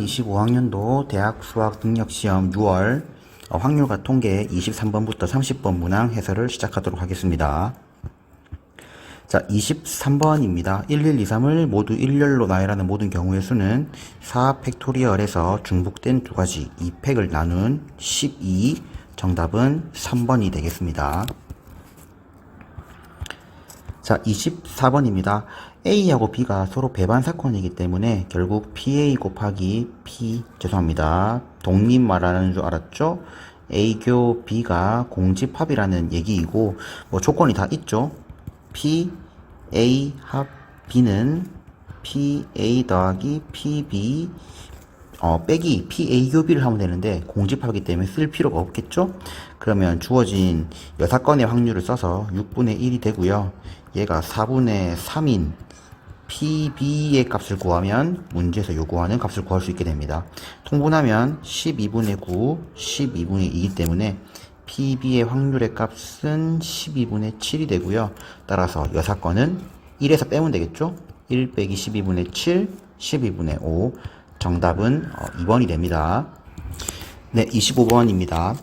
2025학년도 대학 수학 능력 시험 6월 어, 확률과 통계 23번부터 30번 문항 해설을 시작하도록 하겠습니다. 자, 23번입니다. 1, 1, 2, 3을 모두 일렬로 나열하는 모든 경우의 수는 4 팩토리얼에서 중복된 두 가지 2팩을 나눈 12 정답은 3번이 되겠습니다. 자, 24번입니다. A하고 B가 서로 배반 사건이기 때문에 결국 PA 곱하기 P, 죄송합니다. 독립 말하는 줄 알았죠? A교 B가 공집합이라는 얘기이고, 뭐 조건이 다 있죠? P, A 합 B는 PA 더하기 PB, 어, 빼기 PA 교비를 하면 되는데 공집하기 때문에 쓸 필요가 없겠죠? 그러면 주어진 여사건의 확률을 써서 6분의 1이 되고요. 얘가 4분의 3인 PB의 값을 구하면 문제에서 요구하는 값을 구할 수 있게 됩니다. 통분하면 12분의 9, 12분의 2이기 때문에 PB의 확률의 값은 12분의 7이 되고요. 따라서 여 사건은 1에서 빼면 되겠죠? 1 빼기 12분의 7, 12분의 5. 정답은 2번이 됩니다. 네, 25번입니다.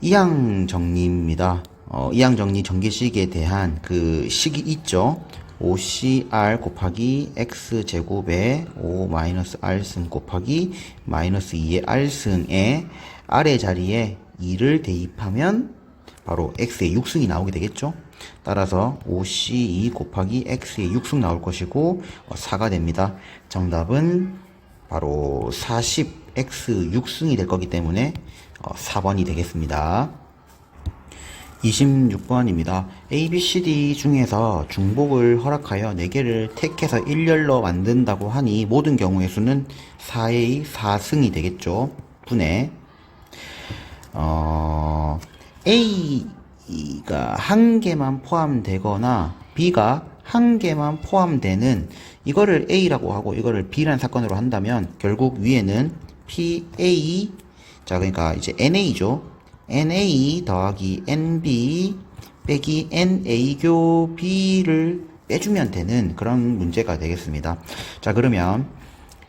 이항 정리입니다. 어, 이항 정리 전개식에 대한 그 식이 있죠. 5cr 곱하기 x제곱에 5 마이너스 r승 곱하기 마이너스 2의 r승에 r의 자리에 2를 대입하면 바로 x의 6승이 나오게 되겠죠. 따라서 5c2 곱하기 x의 6승 나올 것이고 4가 됩니다. 정답은 바로 40x 6승이 될 거기 때문에 4번이 되겠습니다. 26번입니다. A, B, C, D 중에서 중복을 허락하여 4개를 택해서 일렬로 만든다고 하니 모든 경우의 수는 4의 4승이 되겠죠. 분의 어, A가 한 개만 포함되거나 B가 한 개만 포함되는 이거를 A라고 하고 이거를 B라는 사건으로 한다면 결국 위에는 PA 자 그러니까 이제 NA죠. NA 더하기 NB 빼기 NA교 B를 빼주면 되는 그런 문제가 되겠습니다. 자 그러면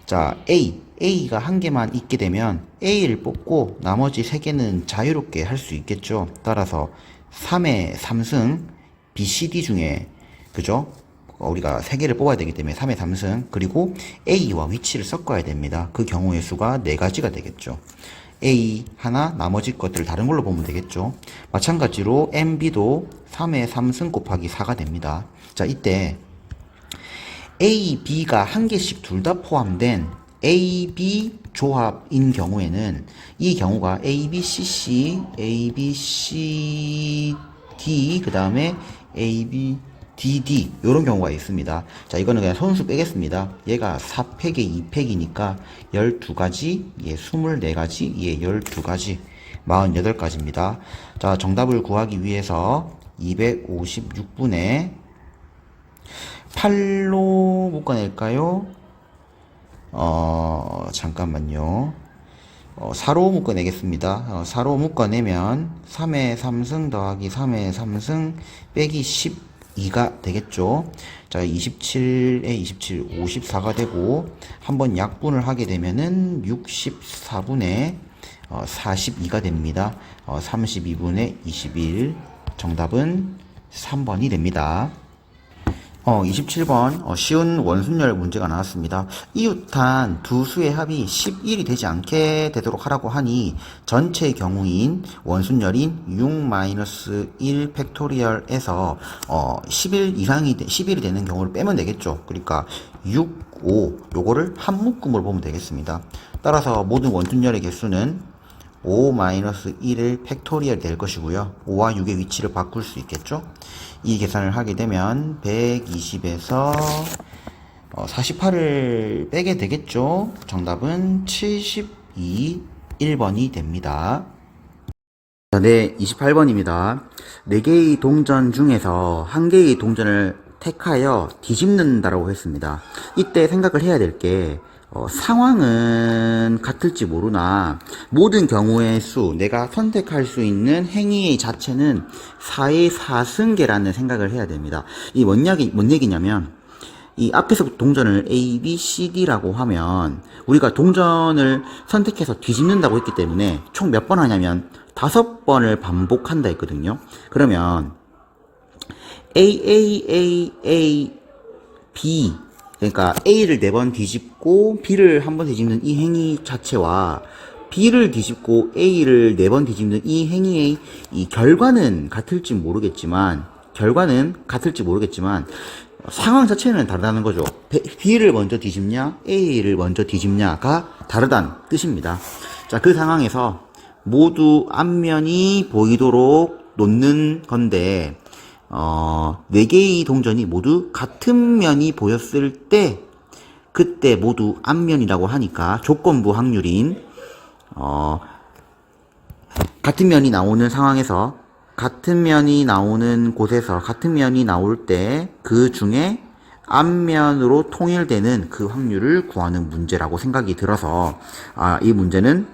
자 A A가 한 개만 있게 되면 A를 뽑고 나머지 세 개는 자유롭게 할 수 있겠죠. 따라서 3의 3승 BCD 중에 그죠? 어, 우리가 세 개를 뽑아야 되기 때문에 3의 3승 그리고 A와 위치를 섞어야 됩니다. 그 경우의 수가 네 가지가 되겠죠. A 하나 나머지 것들을 다른 걸로 보면 되겠죠. 마찬가지로 MB도 3의 3승 곱하기 4가 됩니다. 자 이때 A, B가 한 개씩 둘 다 포함된 A, B 조합인 경우에는 이 경우가 A, B, C, C, A, B, C, D 그 다음에 A, B, D, D 이런 경우가 있습니다. 자 이거는 그냥 손수 빼겠습니다. 얘가 4팩에 2팩이니까 12가지, 얘 24가지, 얘 12가지 48가지입니다. 자 정답을 구하기 위해서 256분의 8로 묶어낼까요? 어, 잠깐만요. 어, 4로 묶어내겠습니다. 어, 4로 묶어내면 3의 3승 더하기 3의 3승 빼기 12가 되겠죠. 자, 27에 27, 54가 되고, 한번 약분을 하게 되면은 64분의 어, 42가 됩니다. 어, 32분의 21. 정답은 3번이 됩니다. 어, 27번 어, 쉬운 원순열 문제가 나왔습니다. 이웃한 두 수의 합이 11이 되지 않게 되도록 하라고 하니 전체 경우인 원순열인 6-1 팩토리얼에서 어, 11 이상이 되, 11이 되는 경우를 빼면 되겠죠. 그러니까 6, 5 요거를 한 묶음으로 보면 되겠습니다. 따라서 모든 원순열의 개수는 5-1을 팩토리얼 될 것이고요. 5와 6의 위치를 바꿀 수 있겠죠. 이 계산을 하게 되면 120에서 48을 빼게 되겠죠. 정답은 72, 1번이 됩니다. 네, 28번입니다. 4개의 동전 중에서 1개의 동전을 택하여 뒤집는다라고 했습니다. 이때 생각을 해야 될 게 어, 상황은 같을지 모르나 모든 경우의 수 내가 선택할 수 있는 행위의 자체는 4의 4승계라는 생각을 해야 됩니다. 이 뭔 얘기, 뭔 얘기냐면 이 앞에서 동전을 A, B, C, D라고 하면 우리가 동전을 선택해서 뒤집는다고 했기 때문에 총 몇 번 하냐면 다섯 번을 반복한다 했거든요. 그러면 A, A, A, A, B 그러니까 A를 네 번 뒤집고 B를 한 번 뒤집는 이 행위 자체와 B를 뒤집고 A를 네 번 뒤집는 이 행위의 이 결과는 같을지 모르겠지만 결과는 같을지 모르겠지만 상황 자체는 다르다는 거죠. B를 먼저 뒤집냐, A를 먼저 뒤집냐가 다르다는 뜻입니다. 자, 그 상황에서 모두 앞면이 보이도록 놓는 건데, 어, 네 개의 동전이 모두 같은 면이 보였을 때, 그때 모두 앞면이라고 하니까 조건부 확률인, 어, 같은 면이 나오는 상황에서 같은 면이 나오는 곳에서 같은 면이 나올 때 그 중에 앞면으로 통일되는 그 확률을 구하는 문제라고 생각이 들어서 아, 이 문제는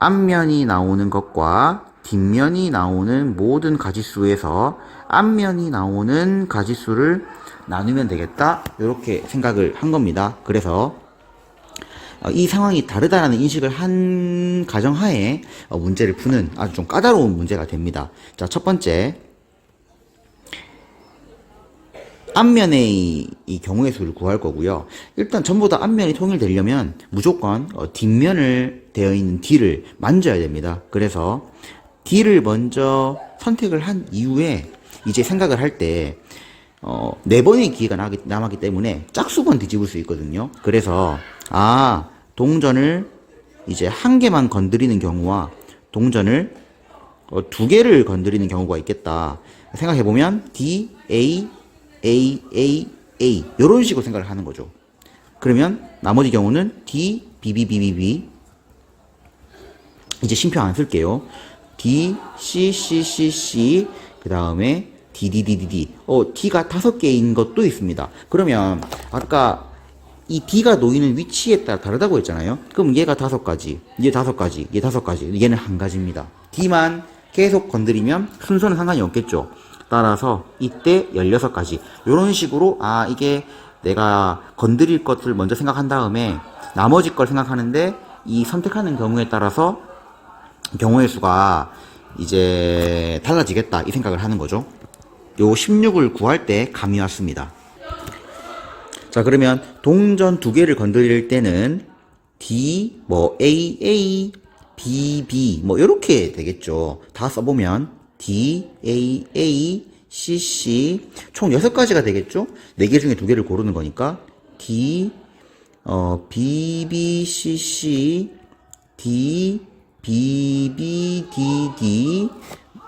앞면이 나오는 것과 뒷면이 나오는 모든 가지수에서 앞면이 나오는 가지수를 나누면 되겠다 이렇게 생각을 한 겁니다. 그래서 어, 이 상황이 다르다라는 인식을 한 가정하에 어, 문제를 푸는 아주 좀 까다로운 문제가 됩니다. 자, 첫 번째. 앞면의 이 경우의 수를 구할 거고요. 일단 전부 다 앞면이 통일되려면 무조건 어, 뒷면을 되어 있는 D를 만져야 됩니다. 그래서 D를 먼저 선택을 한 이후에 이제 생각을 할 때, 어, 네 번의 기회가 남았기, 때문에 짝수번 뒤집을 수 있거든요. 그래서, 아, 동전을 이제 한 개만 건드리는 경우와 동전을 어, 두 개를 건드리는 경우가 있겠다. 생각해보면 D, A, A, A, A 이런 식으로 생각을 하는 거죠. 그러면 나머지 경우는 D, B, B, B, B, B 이제 심표 안 쓸게요. D, C, C, C, C 그 다음에 D, D, D, D, D 어, D가 다섯 개인 것도 있습니다. 그러면 아까 이 D가 놓이는 위치에 따라 다르다고 했잖아요. 그럼 얘가 다섯 가지, 얘 다섯 가지, 얘 다섯 가지, 얘는 한 가지입니다. D만 계속 건드리면 순서는 상관이 없겠죠. 따라서 이때 16가지. 이런 식으로, 아, 이게 내가 건드릴 것을 먼저 생각한 다음에 나머지 걸 생각하는데 이 선택하는 경우에 따라서 경우의 수가 이제 달라지겠다. 이 생각을 하는 거죠. 요 16을 구할 때 감이 왔습니다. 자, 그러면 동전 두 개를 건드릴 때는 D, 뭐 A, A, B, B, 뭐 이렇게 되겠죠. 다 써보면 D, A, A, C, C 총 여섯 가지가 되겠죠. 네개 중에 두 개를 고르는 거니까 D, 어, B, B, C, C, D, B, B, D, D,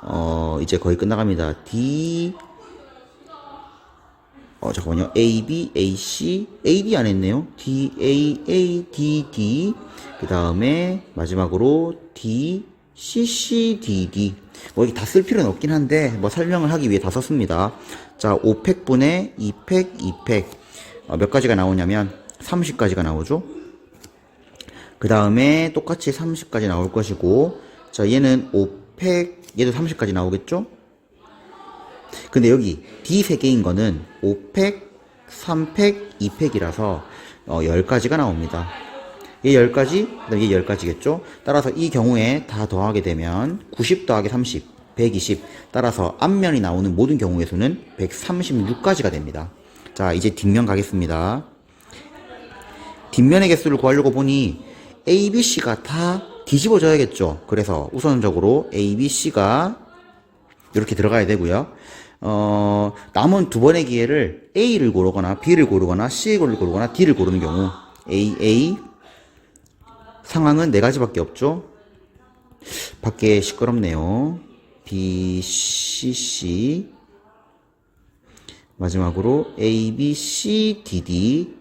어, 이제 거의 끝나갑니다. D, 어, 잠깐만요. A, B, A, C, A, D 안 했네요. D, A, A, D, D. 그 다음에 마지막으로 D, C, C, D, D. 뭐 이게 다 쓸 필요는 없긴 한데, 뭐 설명을 하기 위해 다 썼습니다. 자, 5팩분의 2팩, 2팩. 어, 몇 가지가 나오냐면 30가지가 나오죠. 그 다음에 똑같이 30까지 나올 것이고, 자, 얘는 5팩, 얘도 30까지 나오겠죠? 근데 여기 D 3 개인 거는 5팩, 3팩, 2팩이라서 어, 10가지가 나옵니다. 얘 10가지, 그 다음에 얘 10가지겠죠? 따라서 이 경우에 다 더하게 되면 90 더하기 30, 120. 따라서 앞면이 나오는 모든 경우의 수는 136가지가 됩니다. 자, 이제 뒷면 가겠습니다. 뒷면의 개수를 구하려고 보니 A, B, C가 다 뒤집어져야겠죠. 그래서 우선적으로 A, B, C가 이렇게 들어가야 되고요. 어, 남은 두 번의 기회를 A를 고르거나 B를 고르거나 C를 고르거나 D를 고르는 경우 A, A 상황은 네 가지밖에 없죠. 밖에 시끄럽네요. B, C, C 마지막으로 A, B, C, D, D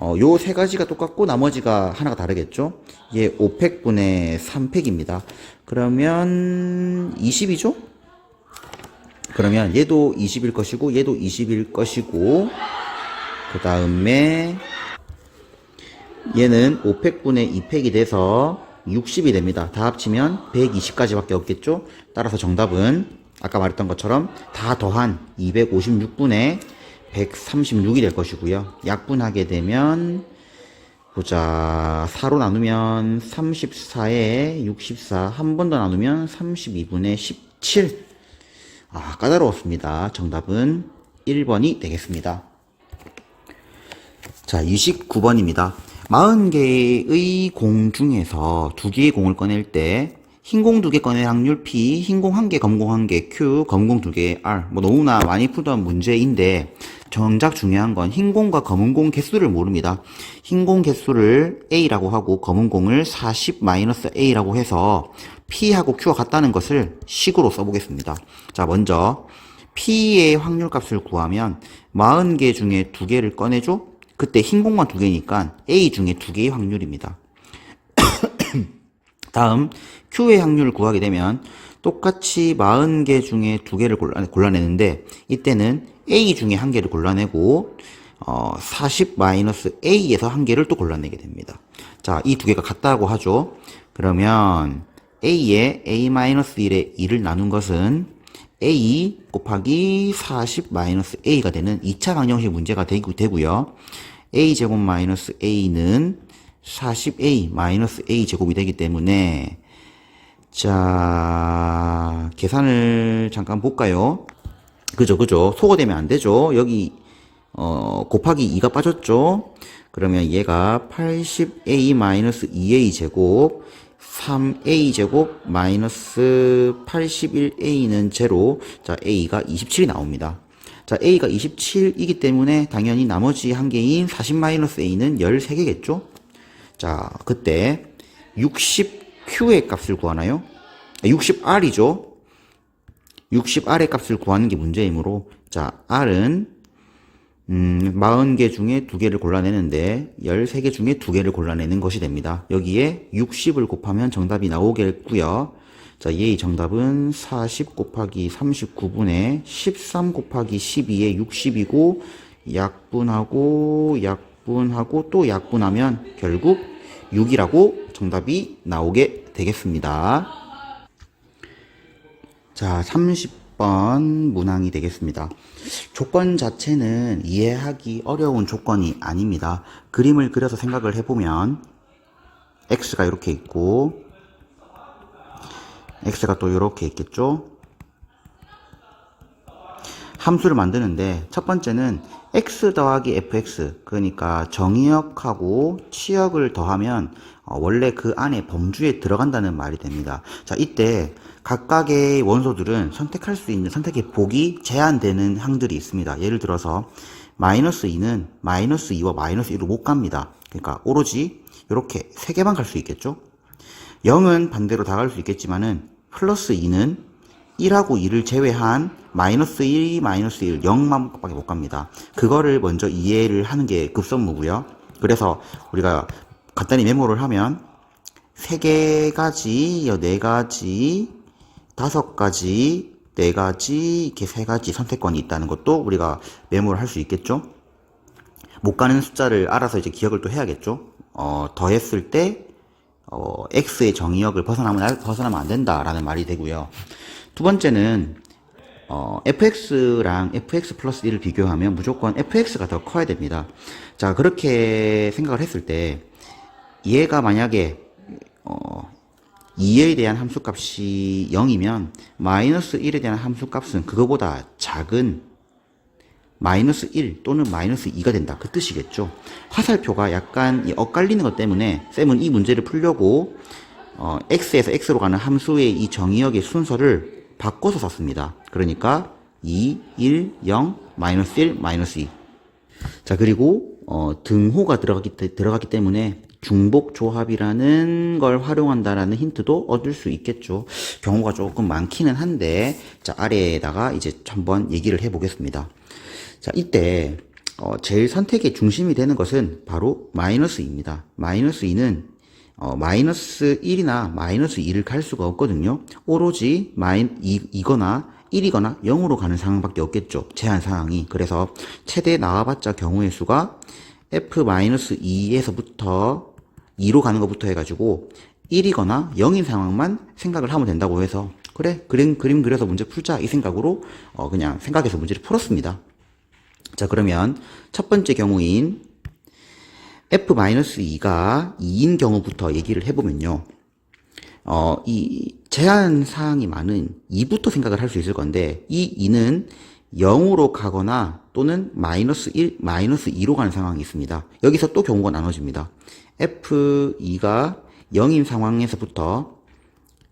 어, 요 세 가지가 똑같고 나머지가 하나가 다르겠죠. 얘 5팩분의 3팩입니다. 그러면 20이죠? 그러면 얘도 20일 것이고 얘도 20일 것이고 그 다음에 얘는 5팩분의 2팩이 돼서 60이 됩니다. 다 합치면 120까지밖에 없겠죠? 따라서 정답은 아까 말했던 것처럼 다 더한 256분의 136이 될 것이고요. 약분하게 되면 보자 4로 나누면 34에 64 한 번 더 나누면 32분의 17 아, 까다로웠습니다. 정답은 1번이 되겠습니다. 자, 29번입니다. 40개의 공 중에서 두 개의 공을 꺼낼 때 흰공 두 개 꺼낼 확률 P, 흰공 한 개, 검은 공한 개 Q, 검은 공두 개 R. 뭐 너무나 많이 풀던 문제인데 정작 중요한 건 흰 공과 검은 공 개수를 모릅니다. 흰공 개수를 A라고 하고 검은 공을 40-A라고 해서 P하고 Q가 같다는 것을 식으로 써보겠습니다. 자, 먼저 P의 확률 값을 구하면 40개 중에 두 개를 꺼내줘? 그때 흰 공만 두 개니까 A 중에 두 개의 확률입니다. 다음 Q의 확률을 구하게 되면 똑같이 40개 중에 두 개를 골라, 골라내는데 이때는 A 중에 한 개를 골라내고 어, 40-A에서 한 개를 또 골라내게 됩니다. 자, 이 두 개가 같다고 하죠. 그러면 A에 A-1에 2를 나눈 것은 A 곱하기 40-A가 되는 2차 방정식 문제가 되고, 되고요. A제곱 마이너스 A는 40A 마이너스 A 제곱이 되기 때문에 자 계산을 잠깐 볼까요? 그죠 그죠. 소거되면 안 되죠. 여기 어 곱하기 2가 빠졌죠. 그러면 얘가 80A 마이너스 2A 제곱 3A 제곱 마이너스 81A는 제로. 자 A가 27이 나옵니다. 자 A가 27이기 때문에 당연히 나머지 한 개인 40 마이너스 A는 13개겠죠 자, 그때 60Q의 값을 구하나요? 60R이죠. 60R의 값을 구하는 게 문제이므로 자, R은 음, 40개 중에 2개를 골라내는데 13개 중에 2개를 골라내는 것이 됩니다. 여기에 60을 곱하면 정답이 나오겠고요. 자, 얘의 정답은 40 곱하기 39분의 13 곱하기 12의 60이고 약분하고 약 약분하고 또 약분하면 결국 6이라고 정답이 나오게 되겠습니다. 자, 30번 문항이 되겠습니다. 조건 자체는 이해하기 어려운 조건이 아닙니다. 그림을 그려서 생각을 해보면 x가 이렇게 있고 x가 또 이렇게 있겠죠? 함수를 만드는데 첫 번째는 x 더하기 fx 그러니까 정의역하고 치역을 더하면 어, 원래 그 안에 범주에 들어간다는 말이 됩니다. 자 이때 각각의 원소들은 선택할 수 있는 선택의 폭이 제한되는 항들이 있습니다. 예를 들어서 마이너스 2는 마이너스 2와 마이너스 1로 못 갑니다. 그러니까 오로지 이렇게 세 개만 갈 수 있겠죠. 0은 반대로 다 갈 수 있겠지만은 플러스 2는 1하고 2를 제외한 마이너스 1, 마이너스 1, 0만 밖에 못 갑니다. 그거를 먼저 이해를 하는 게 급선무고요. 그래서 우리가 간단히 메모를 하면 3개 가지, 4가지, 5가지, 4가지, 이렇게 3가지 선택권이 있다는 것도 우리가 메모를 할 수 있겠죠. 못 가는 숫자를 알아서 이제 기억을 또 해야겠죠. 어, 더했을 때, 어, x의 정의역을 벗어나면, 벗어나면 안 된다라는 말이 되고요. 두 번째는 어, fx랑 fx 플러스 1을 비교하면 무조건 fx가 더 커야 됩니다. 자, 그렇게 생각을 했을 때 얘가 만약에 어, 2에 대한 함수 값이 0이면 마이너스 1에 대한 함수 값은 그거보다 작은 마이너스 1 또는 마이너스 2가 된다. 그 뜻이겠죠. 화살표가 약간 엇갈리는 것 때문에 쌤은 이 문제를 풀려고 어, x에서 x로 가는 함수의 이 정의역의 순서를 바꿔서 썼습니다. 그러니까 2, 1, 0, 마이너스 1, 마이너스 2. 자, 그리고 어, 등호가 들어갔기, 들어갔기 때문에 중복 조합이라는 걸 활용한다라는 힌트도 얻을 수 있겠죠. 경우가 조금 많기는 한데, 자, 아래에다가 이제 한번 얘기를 해 보겠습니다. 자, 이때, 어, 제일 선택의 중심이 되는 것은 바로 마이너스 2입니다. 마이너스 2는 어, 마이너스 1이나 마이너스 2를 갈 수가 없거든요. 오로지 마이, 2, 이거나 1이거나 0으로 가는 상황밖에 없겠죠. 제한 상황이. 그래서 최대 나와봤자 경우의 수가 f-2에서부터 2로 가는 것부터 해가지고 1이거나 0인 상황만 생각을 하면 된다고 해서 그래 그림 그림 그려서 문제 풀자 이 생각으로 어 그냥 생각해서 문제를 풀었습니다. 자, 그러면 첫 번째 경우인 f-2가 2인 경우부터 얘기를 해보면요. 어, 이 제한 사항이 많은 2부터 생각을 할 수 있을 건데, 이 2는 0으로 가거나 또는 마이너스 1, 마이너스 2로 가는 상황이 있습니다. 여기서 또 경우가 나눠집니다. f2가 0인 상황에서부터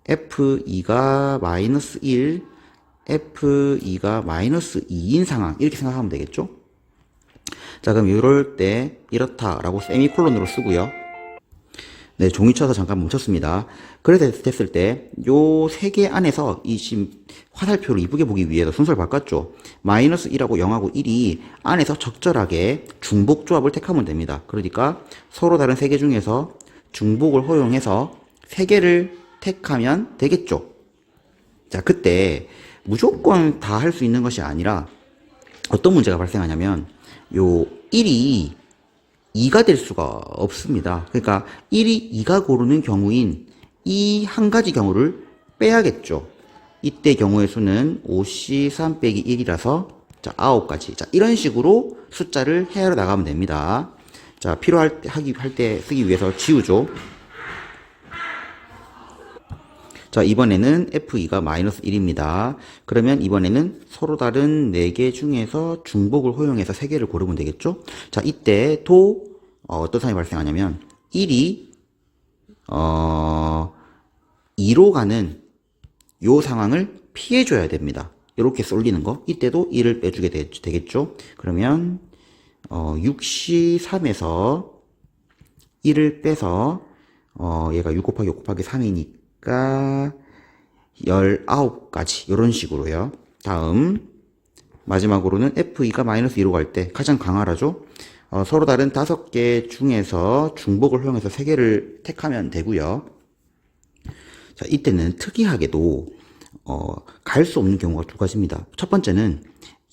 f2가 마이너스 1, f2가 마이너스 2인 상황, 이렇게 생각하면 되겠죠? 자, 그럼 이럴 때 이렇다라고 세미콜론으로 쓰고요. 네, 종이 쳐서 잠깐 멈췄습니다. 그래서 됐을 때, 요 세 개 안에서 이 지금 화살표를 이쁘게 보기 위해서 순서를 바꿨죠. 마이너스 1하고 0하고 1이 안에서 적절하게 중복 조합을 택하면 됩니다. 그러니까 서로 다른 세 개 중에서 중복을 허용해서 세 개를 택하면 되겠죠. 자, 그때 무조건 다 할 수 있는 것이 아니라 어떤 문제가 발생하냐면 요 1이 2가 될 수가 없습니다. 그러니까 1이 2가 고르는 경우인 이 한 가지 경우를 빼야겠죠. 이때 경우의 수는 5C3 빼기 1이라서 자, 9가지. 자, 이런 식으로 숫자를 헤아려 나가면 됩니다. 자, 필요할 때, 하기, 할 때 쓰기 위해서 지우죠. 자, 이번에는 F2가 마이너스 1입니다. 그러면 이번에는 서로 다른 4개 중에서 중복을 허용해서 3개를 고르면 되겠죠? 자, 이때 도, 어, 떤 상황이 발생하냐면, 1이, 어, 2로 가는 요 상황을 피해줘야 됩니다. 이렇게 쏠리는 거. 이때도 1을 빼주게 되, 겠죠 그러면, 어, 6C3에서 1을 빼서, 어, 얘가 6 곱하기 5 곱하기 3이니 까 19가지. 이런 식으로요. 다음, 마지막으로는 F2가 마이너스 2로 갈 때 가장 강하라죠? 어, 서로 다른 다섯 개 중에서 중복을 허용해서 세 개를 택하면 되고요. 자, 이때는 특이하게도 어, 갈 수 없는 경우가 두 가지입니다. 첫 번째는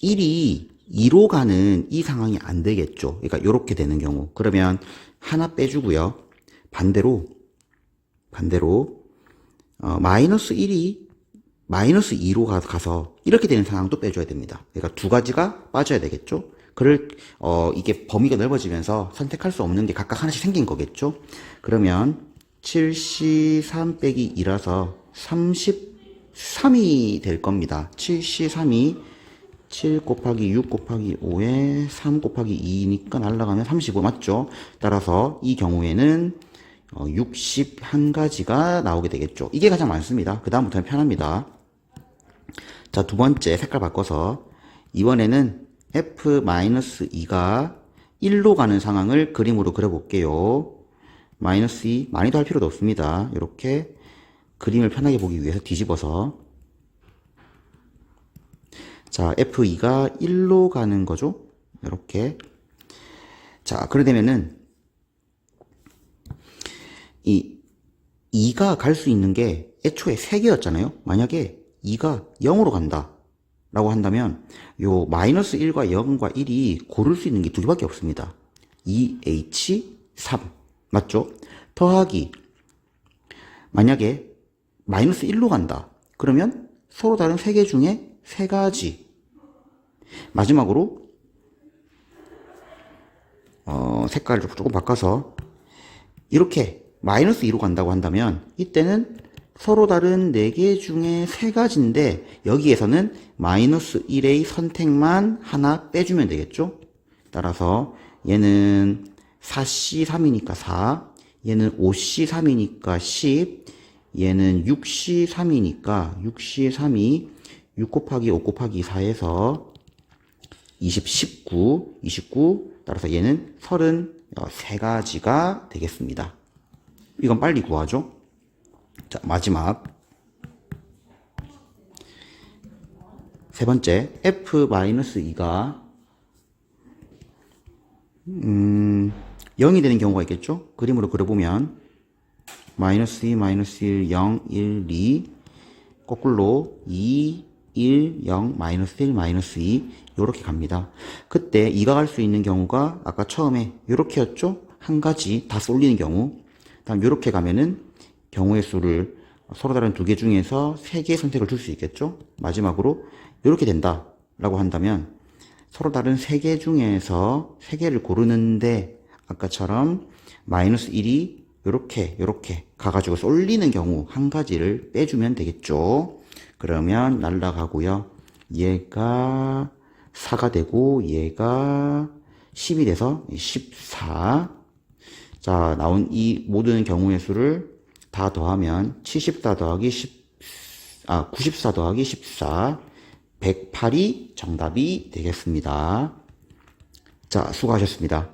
1이 2로 가는 이 상황이 안 되겠죠. 그러니까 이렇게 되는 경우. 그러면 하나 빼주고요. 반대로 반대로 어, 마이너스 1이 마이너스 2로 가서 이렇게 되는 상황도 빼줘야 됩니다. 그러니까 두 가지가 빠져야 되겠죠. 그를 어 이게 범위가 넓어지면서 선택할 수 없는 게 각각 하나씩 생긴 거겠죠. 그러면 7C3 빼기 2라서 33이 될 겁니다. 7C3이 7 곱하기 6 곱하기 5에 3 곱하기 2니까 날라가면 35 맞죠? 따라서 이 경우에는 어, 61가지가 나오게 되겠죠. 이게 가장 많습니다. 그 다음부터는 편합니다. 자, 두 번째 색깔 바꿔서 이번에는 f-2가 1로 가는 상황을 그림으로 그려볼게요. 마이너스 2 많이도 할 필요도 없습니다. 이렇게 그림을 편하게 보기 위해서 뒤집어서 자 f2가 1로 가는 거죠. 이렇게 자 그래 되면은 이 2가 갈 수 있는 게 애초에 3개였잖아요. 만약에 2가 0으로 간다. 라고 한다면 요 마이너스 1과 0과 1이 고를 수 있는 게 두 개밖에 없습니다. 2H3 맞죠? 더하기 만약에 마이너스 1로 간다. 그러면 서로 다른 세개 중에 세 가지 마지막으로 어, 색깔을 조금 바꿔서 이렇게 마이너스 2로 간다고 한다면 이때는 서로 다른 4개 중에 3가지인데 여기에서는 마이너스 1의 선택만 하나 빼주면 되겠죠? 따라서 얘는 4C3이니까 4, 얘는 5C3이니까 10, 얘는 6C3이니까 6C3이 6 곱하기 5 곱하기 4에서 20, 19, 29, 따라서 얘는 33가지가 되겠습니다. 이건 빨리 구하죠? 자, 마지막. 세 번째, f-2가, 음, 0이 되는 경우가 있겠죠? 그림으로 그려보면, 마이너스 2, 마이너스 1, 0, 1, 2, 거꾸로 2, 1, 0, 마이너스 1, 마이너스 2, 요렇게 갑니다. 그때 2가 갈 수 있는 경우가 아까 처음에 요렇게였죠? 한 가지 다 쏠리는 경우. 다음 요렇게 가면은 경우의 수를 서로 다른 두 개 중에서 세 개의 선택을 줄 수 있겠죠? 마지막으로 이렇게 된다 라고 한다면 서로 다른 세 개 중에서 세 개를 고르는데 아까처럼 마이너스 1이 요렇게 요렇게 가가지고 쏠리는 경우 한 가지를 빼주면 되겠죠. 그러면 날라가고요. 얘가 4가 되고 얘가 10이 돼서 14. 자, 나온 이 모든 경우의 수를 다 더하면 74 더하기 10, 아, 94 더하기 14, 108이 정답이 되겠습니다. 자, 수고하셨습니다.